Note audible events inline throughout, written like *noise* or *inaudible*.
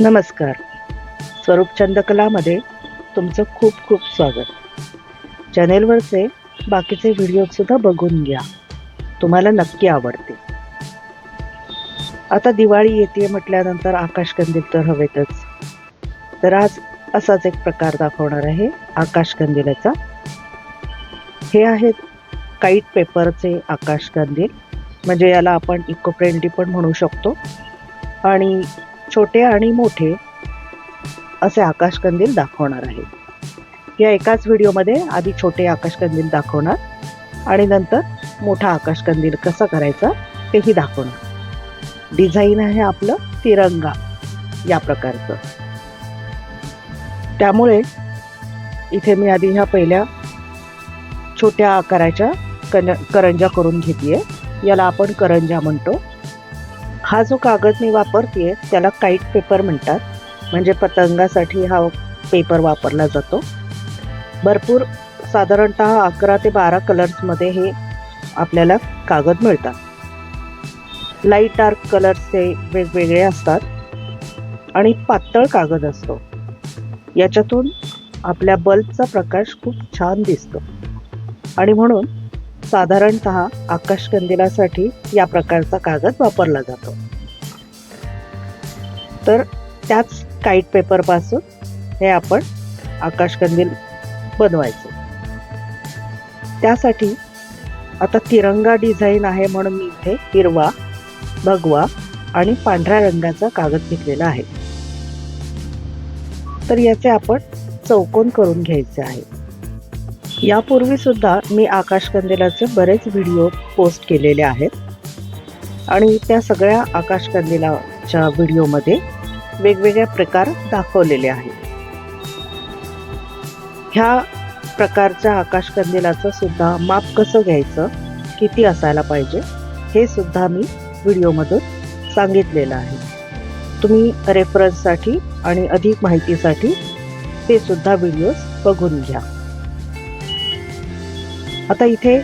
नमस्कार. स्वरूप चंदकलामध्ये तुमचं खूप खूप स्वागत. चॅनेलवरचे बाकीचे व्हिडिओसुद्धा बघून घ्या. तुम्हाला नक्की आवडते आता दिवाळी येते म्हटल्यानंतर आकाशकंदील तर हवेतच. तर आज असाच एक प्रकार दाखवणार आहे आकाशकंदिलाचा हे आहेत काईट पेपरचे आकाशकंदील म्हणजे याला आपण इको फ्रेंडली पण म्हणू शकतो. आणि छोटे आणि मोठे असे आकाशकंदील दाखवणार आहे. या एकाच व्हिडिओमध्ये आधी छोटे आकाशकंदील दाखवणार आणि नंतर मोठा आकाशकंदील कसा करायचा तेही दाखवणार. डिझाईन आहे आपलं तिरंगा या प्रकारचं. त्यामुळे इथे मी आधी ह्या पहिल्या छोट्या आकाराच्या कन करंजा करून घेतलीये याला आपण करंजा म्हणतो. हा जो कागद मी वापरते त्याला काईट पेपर म्हणतात. म्हणजे पतंगासाठी हा पेपर वापरला जातो. भरपूर साधारणत अकरा ते बारा कलर्समध्ये हे आपल्याला कागद मिळतात. लाइट डार्क कलर्सचे वेगवेगळे असतात. आणि पातळ कागद असतो. याच्यातून आपल्या बल्बचा प्रकाश खूप छान दिसतो. आणि म्हणून साधारणत आकाशकंदिलासाठी या प्रकारचा कागद वापरला जातो. तर त्याच काईट पेपरपासून हे आपण आकाशकंदील बनवायचं. त्यासाठी आता तिरंगा डिझाईन आहे म्हणून मी इथे हिरवा भगवा आणि पांढऱ्या रंगाचा कागद घेतलेला आहे. तर याचे आपण चौकोन करून घ्यायचे आहे. यापूर्वी सुद्धा मी आकाशकंदिलाचे बरेच व्हिडिओ पोस्ट केलेले आहेत. आणि त्या सगळ्या आकाशकंदिलाच्या व्हिडिओमध्ये वेगवेगळ्या प्रकार दाखवलेले आहेत. ह्या प्रकारच्या आकाशकंदिलाचं सुद्धा माप कसं घ्यायचं किती असायला पाहिजे हे सुद्धा मी व्हिडिओमधून सांगितलेलं आहे. तुम्ही रेफरन्ससाठी आणि अधिक माहितीसाठी ते सुद्धा व्हिडिओज बघून घ्या. आता इथे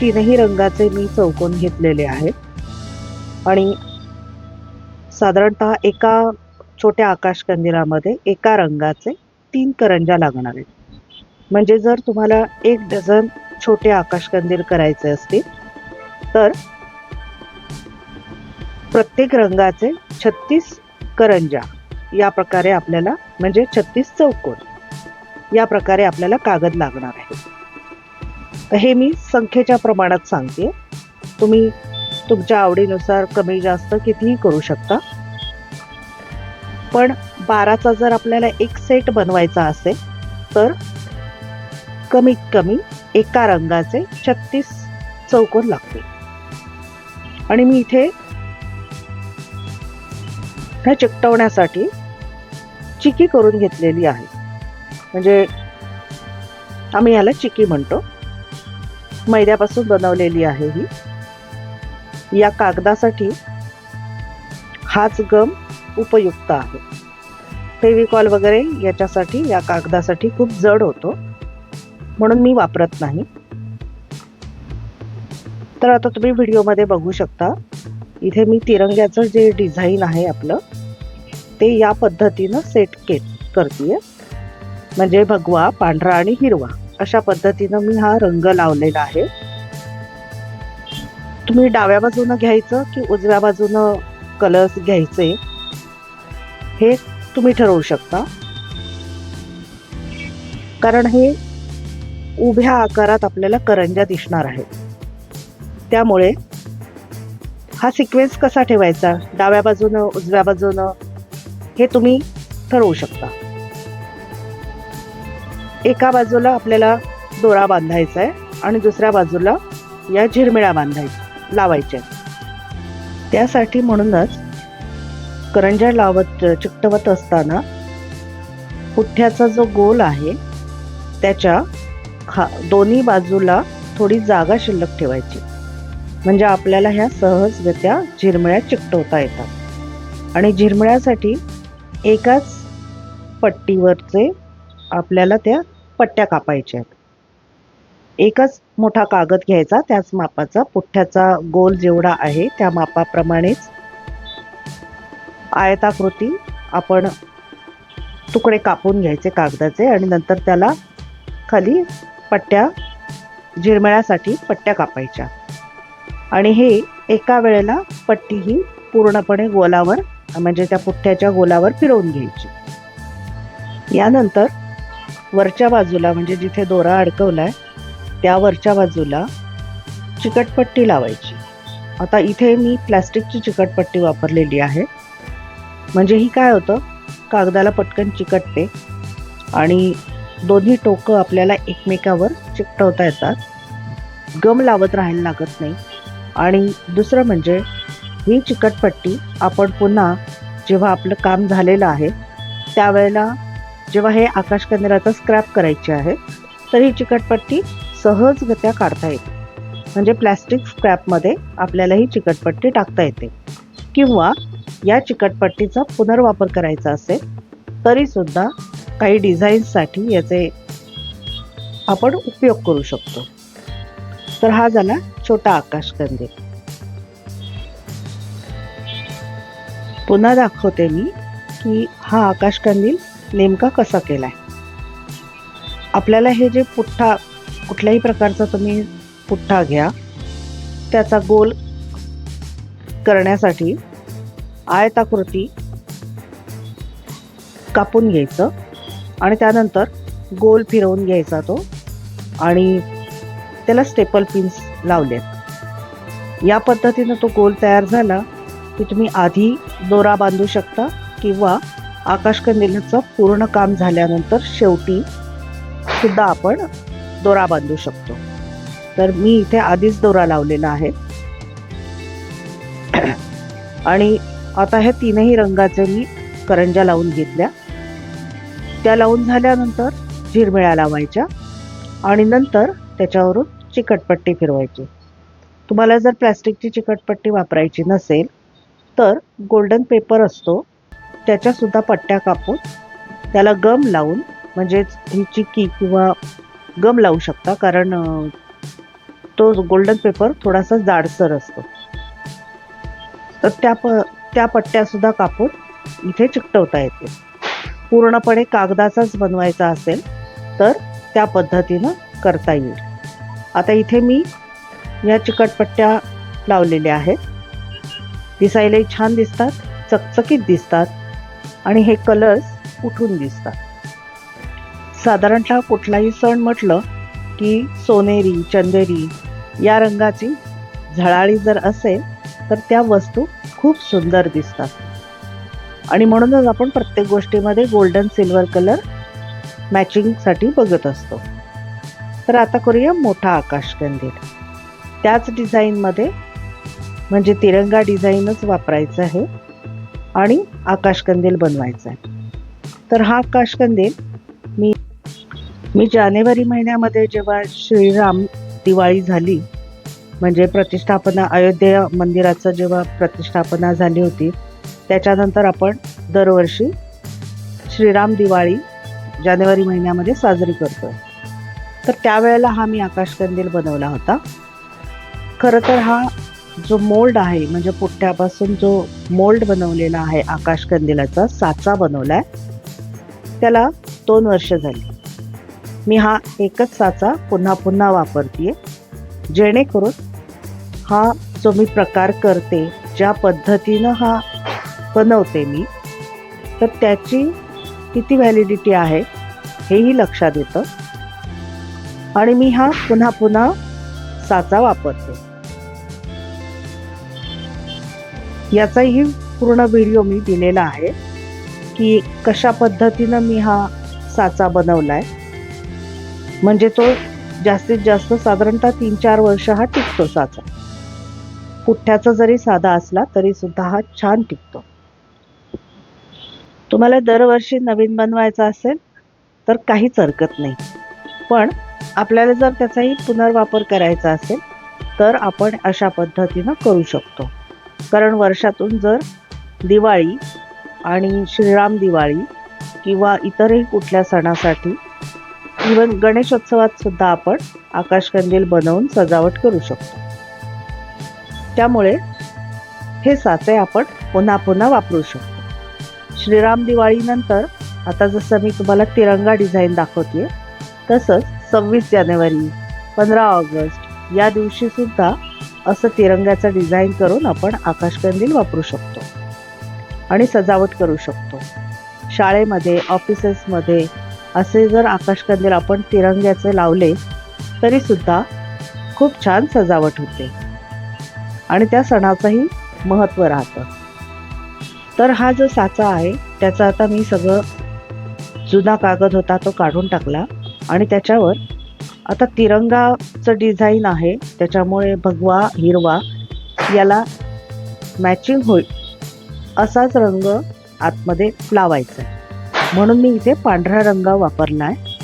तीनही रंगाचे मी चौकोन घेतलेले आहेत. आणि साधारणतः एका छोट्या आकाशकंदिलामध्ये एका रंगाचे तीन करंजा लागणार आहेत. म्हणजे जर तुम्हाला एक डझन छोटे आकाशकंदील करायचे असतील तर प्रत्येक रंगाचे छत्तीस करंजा या प्रकारे आपल्याला म्हणजे छत्तीस चौकोन या प्रकारे आपल्याला कागद लागणार आहे हे मी संख्येच्या प्रमाणात सांगते. तुम्ही तुमच्या आवडीनुसार कमी जास्त कितीही करू शकता. पण बाराचा जर आपल्याला एक सेट बनवायचा असेल तर कमीत कमी एका रंगाचे छत्तीस चौकोन लागतील. आणि मी इथे ह्या चिकटवण्यासाठी चिकी करून घेतलेली आहे. म्हणजे आम्ही याला चिकी म्हणतो. मैद्यापासून बनवलेली आहे ही. या कागदासाठी हाच गम उपयुक्त आहे. फेविकॉल वगैरे याच्यासाठी या कागदासाठी खूप जड होतो. म्हणून मी वापरत नाही. तर आता तुम्ही व्हिडिओमध्ये बघू शकता. इथे मी तिरंग्याचं जे डिझाईन आहे आपलं ते या पद्धतीनं सेट के करते म्हणजे भगवा पांढरा आणि हिरवा. अशा पद्धतीनं मी हा रंग लावलेला आहे. तुम्ही डाव्या बाजूनं घ्यायचं की उजव्या बाजूनं कलर्स घ्यायचे हे तुम्ही ठरवू शकता. कारण हे उभ्या आकारात आपल्याला करंजा दिसणार आहेत त्यामुळे हा सिक्वेन्स कसा ठेवायचा? डाव्या बाजूनं उजव्या बाजूनं हे तुम्ही ठरवू शकता. एका बाजूला आपल्याला दोरा बांधायचा आहे आणि दुसऱ्या बाजूला या झिरमिळ्या बांधायच्या लावायच्या त्यासाठी म्हणूनच करंजा लावत चिकटवत असताना पुठ्ठ्याचा जो गोल आहे त्याच्या खा दोन्ही बाजूला थोडी जागा शिल्लक ठेवायची. म्हणजे आपल्याला ह्या सहजगत्या झिरमिळ्या चिकटवता येतात. आणि झिरमिळ्यासाठी एकाच पट्टीवरचे आपल्याला त्या पट्ट्या कापायच्या आहेत. एकच मोठा कागद घ्यायचा त्याच मापाचा. पुठ्ठ्याचा गोल जेवढा आहे त्या मापाप्रमाणेच आयताकृती आपण तुकडे कापून घ्यायचे कागदाचे आणि नंतर त्याला खाली पट्ट्या झिरमिळ्यासाठी पट्ट्या कापायच्या. आणि हे एका वेळेला पट्टी ही पूर्णपणे गोलावर म्हणजे त्या पुठ्ठ्याच्या गोलावर फिरवून घ्यायची. यानंतर वरच्या बाजूला म्हणजे जिथे दोरा अडकवलाय त्या वरच्या बाजूला चिकटपट्टी लावायची. आता इथे मी प्लॅस्टिकची चिकटपट्टी वापरलेली आहे. म्हणजे ही काय होतं? कागदाला पटकन चिकटते आणि दोन्ही टोकं आपल्याला एकमेकावर चिकटवता येतात. गम लावत राहायला लागत नाही. आणि दुसरं म्हणजे ही चिकटपट्टी आपण पुन्हा जेव्हा आपलं काम झालेलं आहे त्यावेळेला जेव्हा हे आकाशकंदिलाचं स्क्रॅप करायचे आहे तर ही चिकटपट्टी सहजगत्या काढता येते. म्हणजे प्लॅस्टिक स्क्रॅपमध्ये आपल्याला ही चिकटपट्टी टाकता येते. किंवा या चिकटपट्टीचा पुनर्वापर करायचा असेल तरीसुद्धा काही डिझाईन्ससाठी याचे आपण उपयोग करू शकतो. तर हा झाला छोटा आकाशकंदील पुन्हा दाखवते मी की हा आकाशकंदील नेमका कसा केला आहे आपल्याला हे जे पुठ्ठा कुठल्याही प्रकारचा तुम्ही पुठ्ठा घ्या त्याचा गोल करण्यासाठी आयताकृती कापून घ्यायचं आणि त्यानंतर गोल फिरवून घ्यायचा तो आणि त्याला स्टेपल पिन्स लावलेत. या पद्धतीनं तो गोल तयार झाला की तुम्ही आधी दोरा बांधू शकता किंवा आकाशकंदिलाचं पूर्ण काम झाल्यानंतर शेवटी सुद्धा आपण दोरा बांधू शकतो. तर मी इथे आधीच दोरा लावलेला आहे. *clears throat* आणि आता ह्या तीनही रंगाचे मी करंजा लावून घेतल्या. त्या लावून झाल्यानंतर झिरमिळ्या लावायच्या आणि नंतर त्याच्यावरून चिकटपट्टी फिरवायची. तुम्हाला जर प्लॅस्टिकची चिकटपट्टी वापरायची नसेल तर गोल्डन पेपर असतो. त्याच्यासुद्धा पट्ट्या कापून त्याला गम लावून म्हणजेच ही चिक्की किंवा गम लावू शकता कारण तो गोल्डन पेपर थोडासा जाडसर असतो. तर त्या प त्या पट्ट्यासुद्धा कापून इथे चिकटवता येते. पूर्णपणे कागदाचाच बनवायचा असेल तर त्या पद्धतीनं करता येईल. आता इथे मी या चिकटपट्ट्या लावलेल्या आहेत. दिसायलाही छान दिसतात चकचकीत दिसतात. आणि हे कलर्स उठून दिसतात. साधारणतः कुठलाही सण म्हटलं की सोनेरी चंदेरी या रंगाची झळाळी जर असेल तर त्या वस्तू खूप सुंदर दिसतात. आणि म्हणूनच आपण प्रत्येक गोष्टीमध्ये गोल्डन सिल्वर कलर मॅचिंगसाठी बघत असतो. तर आता करूया मोठा आकाशकंदील त्याच डिझाईनमध्ये म्हणजे तिरंगा डिझाईनच वापरायचं आहे. आणि आकाशकंदील बनवायचा आहे तर हा आकाशकंदील मी मी जानेवारी महिन्यामध्ये जेव्हा श्रीराम दिवाळी झाली म्हणजे प्रतिष्ठापना अयोध्या मंदिराचं जेव्हा प्रतिष्ठापना झाली होती त्याच्यानंतर आपण दरवर्षी श्रीराम दिवाळी जानेवारी महिन्यामध्ये साजरी करतो तर त्यावेळेला हा मी आकाशकंदील बनवला होता. खरं तर हा जो मोल्ड आहे म्हणजे पुठ्ठ्यापासून जो मोल्ड बनवलेला आहे आकाशकंदिलाचा साचा बनवलाय त्याला दोन वर्ष झाली. मी हा एकच साचा पुन्हा पुन्हा वापरतीये जेणेकरून हा जो मी प्रकार करते ज्या पद्धतीनं हा बनवते मी तर त्याची किती व्हॅलिडिटी आहे हेही लक्षात येतं. आणि मी हा पुन्हा पुन्हा साचा वापरते. याचाही पूर्ण व्हिडिओ मी दिलेला आहे की कशा पद्धतीनं मी हा साचा बनवलाय. म्हणजे तो जास्तीत जास्त साधारणतः तीन चार वर्ष हा टिकतो साचा. पुठ्ठ्याचा जरी साधा असला तरी सुद्धा हा छान टिकतो. तुम्हाला दरवर्षी नवीन बनवायचा असेल तर काहीच हरकत नाही. पण आपल्याला जर त्याचाही पुनर्वापर करायचा असेल तर आपण अशा पद्धतीनं करू शकतो. कारण वर्षातून जर दिवाळी आणि श्रीराम दिवाळी किंवा इतरही कुठल्या सणासाठी इवन गणेशोत्सवात सुद्धा आपण आकाशकंदील बनवून सजावट करू शकतो. त्यामुळे हे साचे आपण पुन्हा पुन्हा वापरू शकतो. श्रीराम दिवाळीनंतर आता जसं मी तुम्हाला तिरंगा डिझाईन दाखवते तसंच सव्वीस जानेवारी पंधरा ऑगस्ट या दिवशी सुद्धा असं तिरंग्याचं डिझाईन करून आपण आकाशकंदील वापरू शकतो. आणि सजावट करू शकतो. शाळेमध्ये ऑफिसेसमध्ये असे जर आकाशकंदील आपण तिरंग्याचे लावले तरीसुद्धा खूप छान सजावट होते. आणि त्या सणाचंही महत्त्व राहतं. तर हा जो साचा आहे त्याचा आता मी सगळं जुना कागद होता तो काढून टाकला आणि त्याच्यावर आता तिरंगाचं डिझाईन आहे. त्याच्यामुळे भगवा हिरवा याला मॅचिंग होईल. असाच रंग आतमध्ये लावायचा आहे. म्हणून मी इथे पांढरा रंग वापरला आहे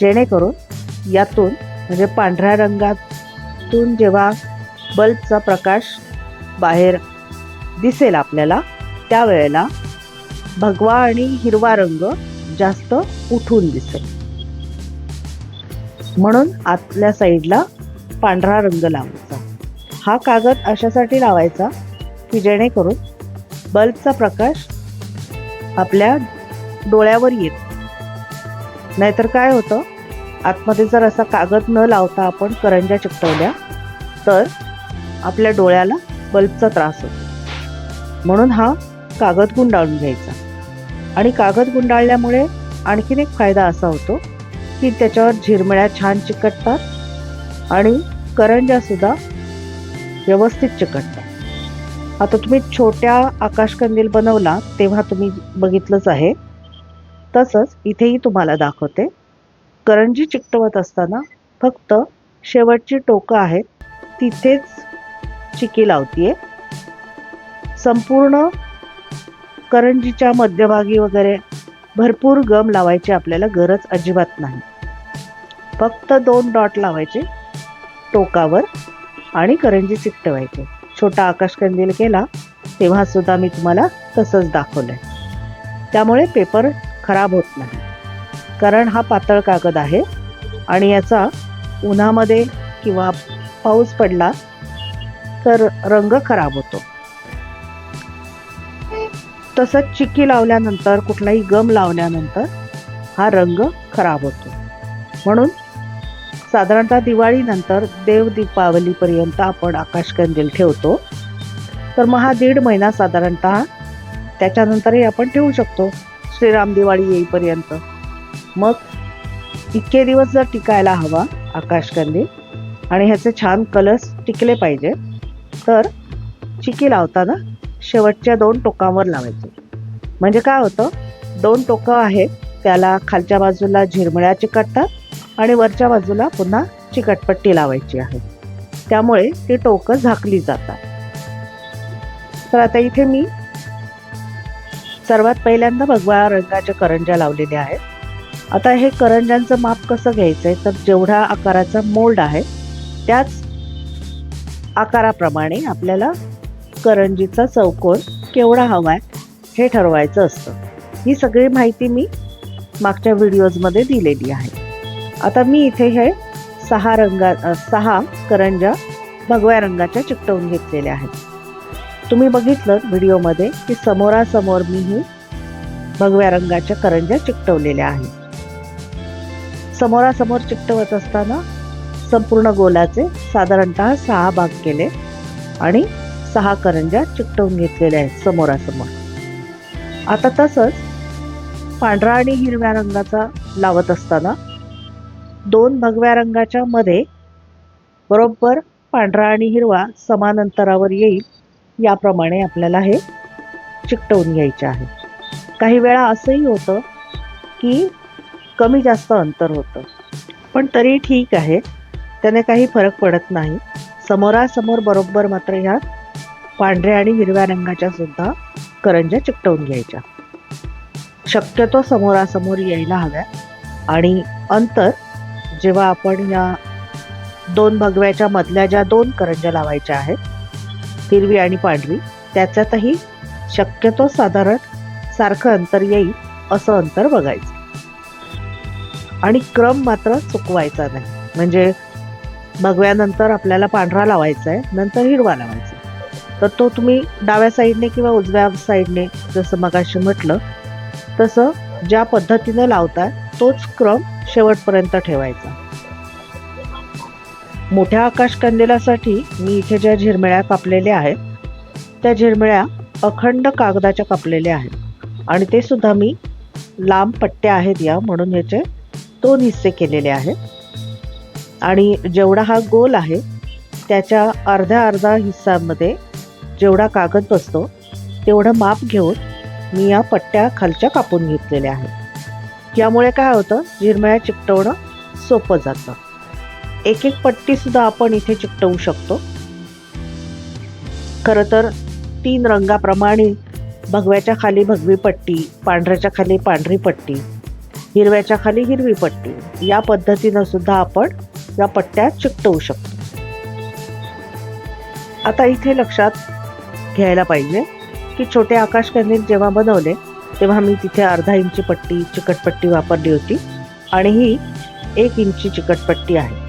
जेणेकरून यातून म्हणजे पांढऱ्या रंगातून जेव्हा बल्बचा प्रकाश बाहेर दिसेल आपल्याला त्यावेळेला भगवा आणि हिरवा रंग जास्त उठून दिसेल. म्हणून आतल्या साईडला पांढरा रंग लावायचा. हा कागद अशासाठी लावायचा की जेणेकरून बल्बचा प्रकाश आपल्या डोळ्यावर येत. नाहीतर काय होतं? आतमध्ये जर असा कागद न लावता आपण करंज्या चिकटवल्या तर आपल्या डोळ्याला बल्बचा त्रास होतो. म्हणून हा कागद गुंडाळून घ्यायचा. आणि कागद गुंडाळल्यामुळे आणखीन एक फायदा असा होतो की त्याच्यावर झिरमिळ्या छान चिकटतात आणि करंज्यासुद्धा व्यवस्थित चिकटतात. आता तुम्ही छोट्या आकाशकंदील बनवला तेव्हा तुम्ही बघितलंच आहे. तसंच इथेही तुम्हाला दाखवते. करंजी चिकटवत असताना फक्त शेवटची टोकं आहेत तिथेच चिकी लावतीये. संपूर्ण करंजीच्या मध्यभागी वगैरे भरपूर गम लावायची आपल्याला गरज अजिबात नाही. फक्त दोन डॉट लावायचे टोकावर आणि करंजी चिकटवायचे. छोटा आकाशकंदील केला तेव्हा सुद्धा मी तुम्हाला तसंच दाखवलंय. त्यामुळे पेपर खराब होत नाही. कारण हा पातळ कागद आहे आणि याचा उन्हामध्ये किंवा पाऊस पडला तर रंग खराब होतो. तसंच चिक्की लावल्यानंतर कुठलाही गम लावल्यानंतर हा रंग खराब होतो. म्हणून साधारणतः दिवाळीनंतर देव दीपावलीपर्यंत आपण आकाशकंदील ठेवतो. तर मग हा दीड महिना साधारणतः त्याच्यानंतरही आपण ठेवू शकतो. श्रीराम दिवाळी येईपर्यंत. मग इतके दिवस जर टिकायला हवा आकाशकंदील आणि ह्याचे छान कलर्स टिकले पाहिजे तर चिकी लावताना शेवटच्या दोन टोकांवर लावायचे. म्हणजे काय होतं? दोन टोकं आहेत त्याला खालच्या बाजूला झिरमळ्या चिकटतात आणि वरच्या बाजूला पुन्हा चिकटपट्टी लावायची आहे. त्यामुळे ती टोकं झाकली जातात. तर आता इथे मी सर्वात पहिल्यांदा भगवा रंगाच्या करंज्या लावलेल्या आहेत. आता हे करंज्यांचं माप कसं घ्यायचं आहे तर जेवढा आकाराचा मोल्ड आहे त्याच आकाराप्रमाणे आपल्याला करंजीचा चौकोन केवढा हवा आहे हे ठरवायचं असतं. ही सगळी माहिती मी मागच्या व्हिडिओजमध्ये दिलेली आहे. आता मी इथे हे सहा रंगा सहा करंजा भगव्या रंगाच्या चिकटवून घेतलेल्या आहेत. तुम्ही बघितलं व्हिडिओमध्ये की समोरासमोर मी ही भगव्या रंगाच्या करंज्या चिकटवलेल्या आहेत. समोरासमोर चिकटवत असताना संपूर्ण गोलाचे साधारणतः सहा भाग केले आणि सहा करंज्या चिकटवून घेतलेल्या आहेत समोरासमोर. आता तसंच पांढरा आणि हिरव्या रंगाचा लावत असताना दोन भगव्या रंगाच्या मध्ये बरोबर पांढरा आणि हिरवा समान अंतरावर येईल याप्रमाणे आपल्याला हे चिकटवून घ्यायचे आहे. काही वेळा असंही होतं की कमी जास्त अंतर होतं. पण तरी ठीक आहे. त्याने काही फरक पडत नाही. समोरासमोर बरोबर मात्र ह्या पांढऱ्या आणि हिरव्या रंगाच्या सुद्धा करंज्या चिकटवून घ्यायच्या. शक्यतो समोरासमोर यायला हव्या आणि अंतर जेव्हा आपण या दोन भगव्याच्या मधल्या ज्या दोन करंज्या लावायच्या आहेत हिरवी आणि पांढरी त्याच्यातही शक्यतो साधारण सारखं अंतर येईल असं अंतर बघायचं. आणि क्रम मात्र चुकवायचा नाही. म्हणजे भगव्यानंतर आपल्याला पांढरा लावायचा आहे नंतर हिरवा लावायचा तर तो तुम्ही डाव्या साईडने किंवा उजव्या साईडने जसं मगाशी म्हटलं तसं ज्या पद्धतीनं लावताय तोच क्रम शेवटपर्यंत ठेवायचा. मोठ्या आकाश कंदिलासाठी मी इथे ज्या झिरमिळ्या कापलेल्या आहेत त्या झिरमिळ्या अखंड कागदाच्या कापलेल्या आहेत आणि ते सुद्धा मी लांब पट्ट्या आहेत या म्हणून याचे दोन हिस्से केलेले आहेत. आणि जेवढा हा गोल आहे त्याच्या अर्ध्या अर्धा हिस्सामध्ये जेवढा कागद बसतो तेवढं माप घेऊन मी या पट्ट्या खालच्या कापून घेतलेल्या आहेत. यामुळे काय होतं? झिरमिळ्या चिकटवणं सोपं जातं. एक एक पट्टी सुद्धा आपण इथे चिकटवू शकतो. खरं तर तीन रंगाप्रमाणे भगव्याच्या खाली भगवी पट्टी पांढऱ्याच्या खाली पांढरी पट्टी हिरव्याच्या खाली हिरवी पट्टी या पद्धतीनं सुद्धा आपण या पट्ट्या चिकटवू शकतो. आता इथे लक्षात घ्यायला पाहिजे की छोटे आकाशकंदील जेव्हा बनवले तेव्हा मी तिथे अर्धा इंची पट्टी चिकटपट्टी वापरली होती. आणि ही एक इंची चिकटपट्टी आहे.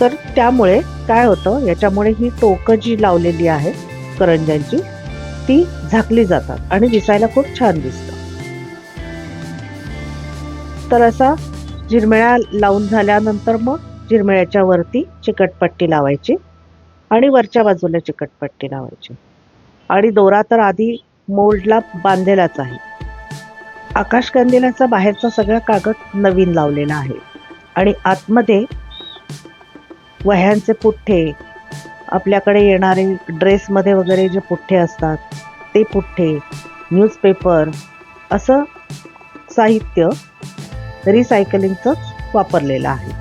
तर त्यामुळे काय होतं याच्यामुळे ही टोकं जी लावलेली आहे करंज्यांची ती झाकली जातात आणि दिसायला खूप छान दिसतं. तर असा झिरमिळ्या लावून झाल्यानंतर मग जिरमेळ्याच्या वरती चिकटपट्टी लावायची आणि वरच्या बाजूला चिकटपट्टी लावायची. आणि दोरा तर आधी मोल्डला बांधलेलाच आहे. आकाश कंदिलाचा बाहेरचा सगळा कागद नवीन लावलेला आहे. आणि आतमध्ये वह्यांचे पुठ्ठे आपल्याकडे येणारे ड्रेसमध्ये वगैरे जे पुठ्ठे असतात ते पुठ्ठे न्यूजपेपर असं साहित्य रिसायकलिंगचंच वापरलेलं आहे.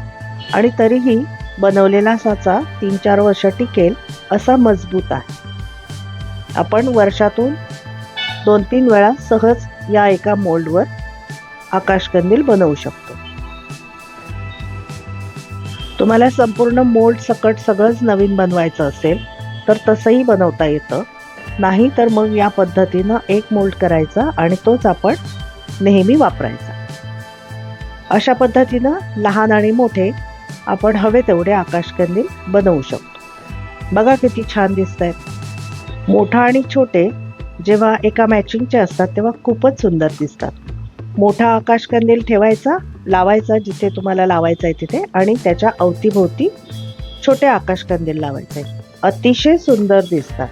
आणि तरीही बनवलेला साचा तीन चार वर्ष टिकेल असा मजबूत आहे. आपण वर्षातून दोन तीन वेळा सहज या एका मोल्डवर आकाशकंदील बनवू शकतो. तुम्हाला संपूर्ण मोल्ड सकट सगळंच नवीन बनवायचं असेल तर तसंही बनवता येतं. नाही तर मग या पद्धतीनं एक मोल्ड करायचा आणि तोच आपण नेहमी वापरायचा. अशा पद्धतीनं लहान आणि मोठे आपण हवे तेवढे आकाशकंदील बनवू शकतो. बघा किती छान दिसत आहेत मोठा आणि छोटे जेव्हा एका मॅचिंगचे असतात तेव्हा खूपच सुंदर दिसतात. मोठा आकाशकंदील ठेवायचा लावायचा जिथे तुम्हाला लावायचा आहे तिथे आणि त्याच्या अवतीभोवती छोटे आकाशकंदील लावायचे. अतिशय सुंदर दिसतात.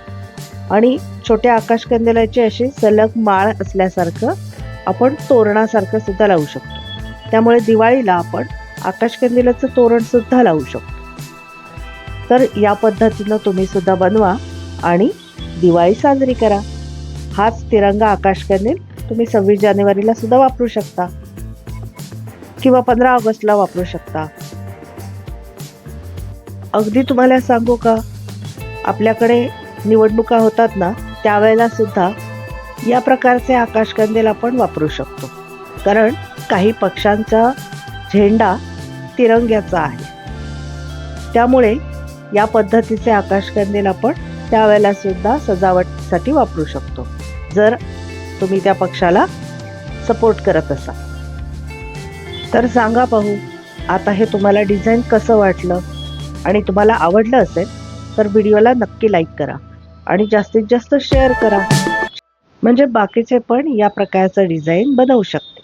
आणि छोट्या आकाशकंदिलाची अशी सलग माळ असल्यासारखं आपण तोरणासारखं सुद्धा लावू शकतो. त्यामुळे दिवाळीला आपण आकाशकंदिलाचं तोरण सुद्धा लावू शकतो. तर या पद्धतीनं तुम्ही सुद्धा बनवा आणि दिवाळी साजरी करा. हाच तिरंगा आकाशकंदील तुम्ही सव्वीस जानेवारीला सुद्धा वापरू शकता. किंवा पंधरा ऑगस्टला वापरू शकता. अगदी तुम्हाला सांगू का? आपल्याकडे निवडणुका होतात ना त्यावेळेला सुद्धा या प्रकारचे आकाशकंदील आपण वापरू शकतो. कारण काही पक्षांचा झेंडा तिरंग्याचा आहे. त्यामुळे या पद्धतीचे आकाशकंदील आपण त्यावेळेला सुद्धा सजावटीसाठी वापरू शकतो. जर तुम्ही त्या पक्षाला सपोर्ट करत असाल. तर सांगा पाहू आता हे तुम्हाला डिझाईन कसं वाटलं? आणि तुम्हाला आवडलं असेल तर व्हिडिओला नक्की लाईक करा. आणि जास्तीत जास्त शेअर करा. म्हणजे बाकीचे पण या प्रकारचं डिझाईन बनवू शकतात